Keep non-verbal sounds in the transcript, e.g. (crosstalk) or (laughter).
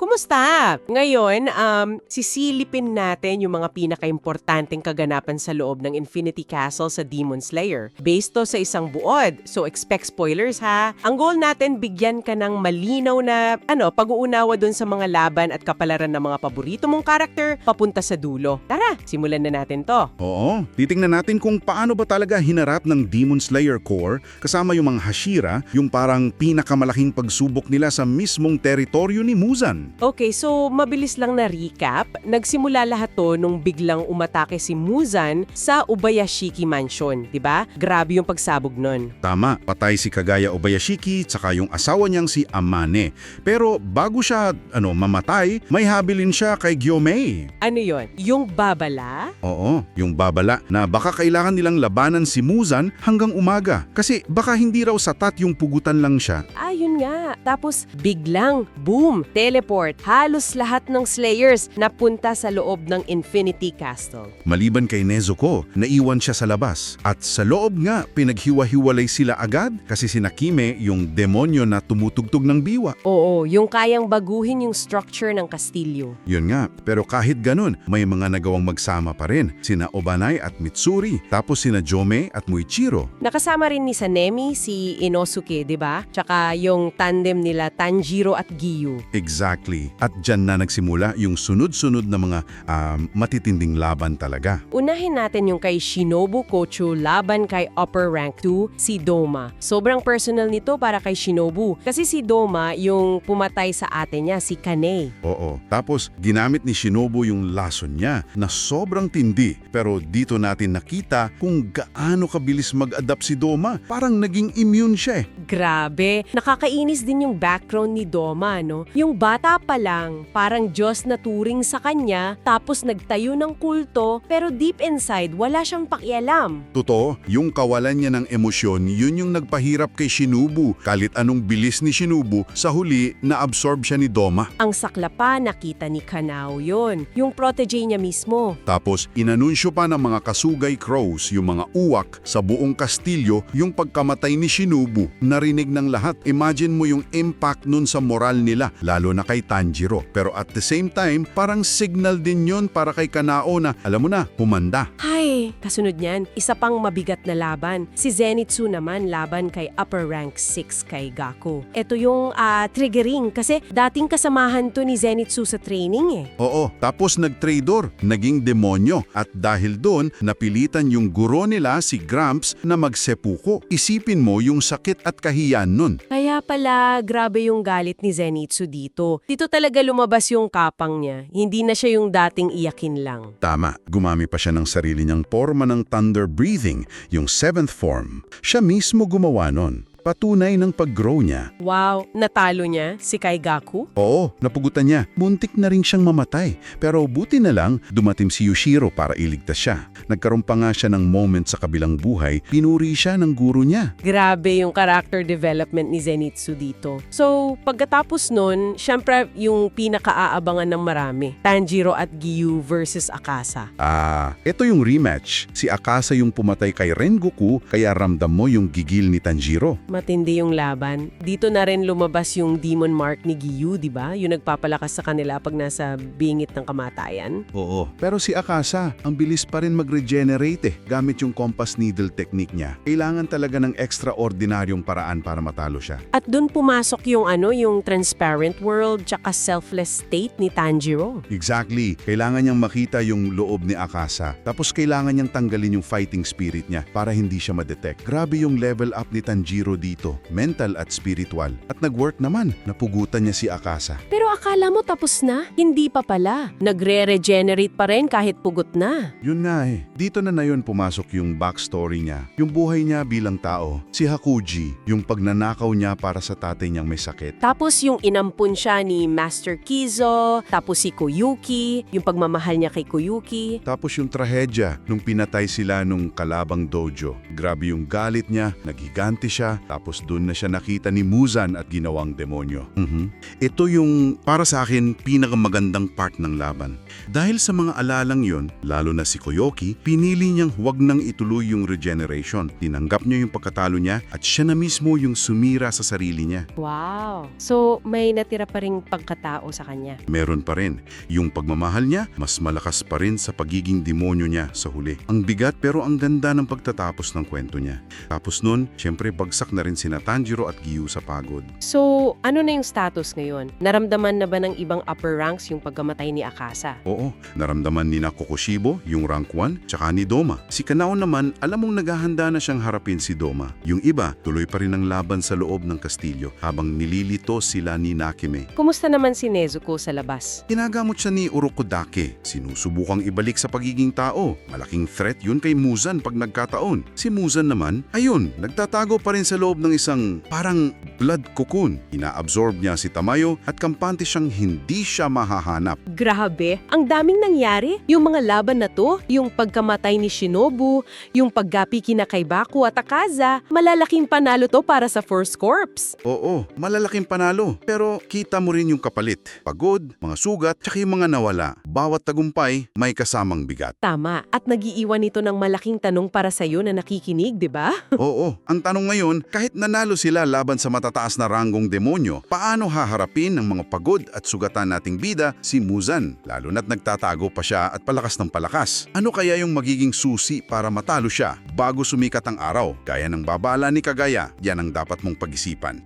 Kumusta? Ngayon, um, sisilipin natin yung mga pinaka-importanteng kaganapan sa loob ng Infinity Castle sa Demon Slayer. Based to sa isang buod, so expect spoilers ha. Ang goal natin, bigyan ka ng malinaw na ano, pag-uunawa dun sa mga laban at kapalaran ng mga paborito mong karakter papunta sa dulo. Tara, simulan na natin to. Oo, titingnan natin kung paano ba talaga hinarap ng Demon Slayer Corps kasama yung mga Hashira, yung parang pinakamalaking pagsubok nila sa mismong teritoryo ni Muzan. Okay, so mabilis lang na recap. Nagsimula lahat to nung biglang umatake si Muzan sa Ubayashiki Mansion, di ba? Grabe yung pagsabog nun. Tama, patay si Kagaya Obayashiki tsaka yung asawa niyang si Amane. Pero bago siya ano mamatay, may habilin siya kay Gyomei. Ano yon? Yung babala? Oo, yung babala na baka kailangan nilang labanan si Muzan hanggang umaga kasi baka hindi raw satat yung pugutan lang siya. Ayun nga. Tapos biglang, boom, teleport. Halos lahat ng Slayers napunta sa loob ng Infinity Castle. Maliban kay Nezuko, naiwan siya sa labas. At sa loob nga, pinaghiwa-hiwalay sila agad kasi si Nakime yung demonyo na tumutugtog ng biwa. Oo, yung kayang baguhin yung structure ng kastilyo. Yun nga, pero kahit ganun, may mga nagawang magsama pa rin. Sina Obanai at Mitsuri, tapos sina Jome at Muichiro. Nakasama rin ni Sanemi si Inosuke, di ba? Tsaka yung tandem nila Tanjiro at Giyu. Exactly. At dyan na nagsimula yung sunod-sunod na mga um, matitinding laban talaga. Unahin natin yung kay Shinobu Kochu laban kay Upper Rank 2, si Doma. Sobrang personal nito para kay Shinobu kasi si Doma yung pumatay sa ate niya, si Kanei. Oo. Tapos, ginamit ni Shinobu yung lason niya na sobrang tindi. Pero dito natin nakita kung gaano kabilis mag-adapt si Doma. Parang naging immune siya eh. Grabe, nakakainis din yung background ni Doma, no? Yung bata pa lang, parang Diyos na turing sa kanya, tapos nagtayo ng kulto, pero deep inside, wala siyang pakialam. Totoo, yung kawalan niya ng emosyon, yun yung nagpahirap kay Shinobu. Kalit anong bilis ni Shinobu, sa huli, na-absorb siya ni Doma. Ang sakla pa, nakita ni Kanao yon, yung protege niya mismo. Tapos, inanunsyo pa ng mga kasugay crows, yung mga uwak, sa buong kastilyo, yung pagkamatay ni Shinobu. Narinig ng lahat. Imagine mo yung impact nun sa moral nila, lalo na kay Tanjiro. Pero at the same time, parang signal din yun para kay Kanao na, alam mo na, humanda. Hay, kasunod niyan, isa pang mabigat na laban. Si Zenitsu naman laban kay upper rank 6 kay Gaku. Ito yung ah, triggering kasi dating kasamahan to ni Zenitsu sa training eh. Oo, tapos nag-trador, naging demonyo. At dahil doon, napilitan yung guro nila si Gramps na magsepuko. Isipin mo yung sakit at kahiyan nun. Kaya pala, grabe yung galit ni Zenitsu dito. Dito talaga lumabas yung kapang niya. Hindi na siya yung dating iyakin lang. Tama, gumami pa siya ng sarili niyang forma ng thunder breathing, yung seventh form. Siya mismo gumawa nun. Patunay ng pag-grow niya. Wow, natalo niya si Kai Gaku? Oo, napugutan niya. Muntik na rin siyang mamatay. Pero buti na lang, dumating si Yushiro para iligtas siya. Nagkaroon pa nga siya ng moment sa kabilang buhay, pinuri siya ng guro niya. Grabe yung character development ni Zenitsu dito. So, pagkatapos nun, syempre yung pinakaaabangan ng marami. Tanjiro at Giyu versus Akasa. Ah, ito yung rematch. Si Akasa yung pumatay kay Rengoku, kaya ramdam mo yung gigil ni Tanjiro. Matindi yung laban. Dito na rin lumabas yung demon mark ni Giyu, di ba? Yung nagpapalakas sa kanila pag nasa bingit ng kamatayan. Oo. Pero si Akasa, ang bilis pa rin mag-regenerate eh, gamit yung compass needle technique niya. Kailangan talaga ng extraordinaryong paraan para matalo siya. At dun pumasok yung ano, yung transparent world tsaka selfless state ni Tanjiro. Exactly. Kailangan niyang makita yung loob ni Akasa. Tapos kailangan niyang tanggalin yung fighting spirit niya para hindi siya ma-detect. Grabe yung level up ni Tanjiro dito, mental at spiritual. At nag-work naman, napugutan niya si Akasa. Pero akala mo tapos na? Hindi pa pala. Nagre-regenerate pa rin kahit pugot na. Yun nga eh. Dito na na yun pumasok yung backstory niya. Yung buhay niya bilang tao. Si Hakuji, yung pagnanakaw niya para sa tatay niyang may sakit. Tapos yung inampun siya ni Master Kizo, tapos si Koyuki, yung pagmamahal niya kay Koyuki. Tapos yung trahedya nung pinatay sila nung kalabang dojo. Grabe yung galit niya, naghiganti siya, Tapos doon na siya nakita ni Muzan at ginawang demonyo. Mhm. Ito yung para sa akin pinakamagandang part ng laban. Dahil sa mga alalang yon, lalo na si Koyoki, pinili niyang huwag nang ituloy yung regeneration. Tinanggap niya yung pagkatalo niya at siya na mismo yung sumira sa sarili niya. Wow. So, may natira pa ring pagkatao sa kanya. Meron pa rin. Yung pagmamahal niya, mas malakas pa rin sa pagiging demonyo niya sa huli. Ang bigat pero ang ganda ng pagtatapos ng kwento niya. Tapos nun, syempre bagsak na rin sina Tanjiro at Giyu sa pagod. So, ano na yung status ngayon? Naramdaman na ba ng ibang upper ranks yung pagkamatay ni Akasa? Oo, naramdaman ni na yung rank 1, tsaka ni Doma. Si Kanao naman, alam mong naghahanda na siyang harapin si Doma. Yung iba, tuloy pa rin ang laban sa loob ng kastilyo habang nililito sila ni Nakime. Kumusta naman si Nezuko sa labas? Ginagamot siya ni Urokodake. Sinusubukang ibalik sa pagiging tao. Malaking threat yun kay Muzan pag nagkataon. Si Muzan naman, ayun, nagtatago pa rin sa loob ng isang parang blood cocoon. Inaabsorb niya si Tamayo at kampante siyang hindi siya mahahanap. Grabe, ang daming nangyari. Yung mga laban na to, yung pagkamatay ni Shinobu, yung paggapi kina kay Baku at Akaza, malalaking panalo to para sa First Corps. Oo, malalaking panalo. Pero kita mo rin yung kapalit. Pagod, mga sugat, tsaka yung mga nawala. Bawat tagumpay, may kasamang bigat. Tama, at nagiiwan ito ng malaking tanong para sa'yo na nakikinig, di ba? (laughs) Oo, ang tanong ngayon, kahit nanalo sila laban sa matataas na ranggong demonyo, paano haharapin ng mga pagod at sugatan nating bida si Muzan? Lalo na't nagtatago pa siya at palakas ng palakas. Ano kaya yung magiging susi para matalo siya bago sumikat ang araw? Gaya ng babala ni Kagaya, yan ang dapat mong pag-isipan.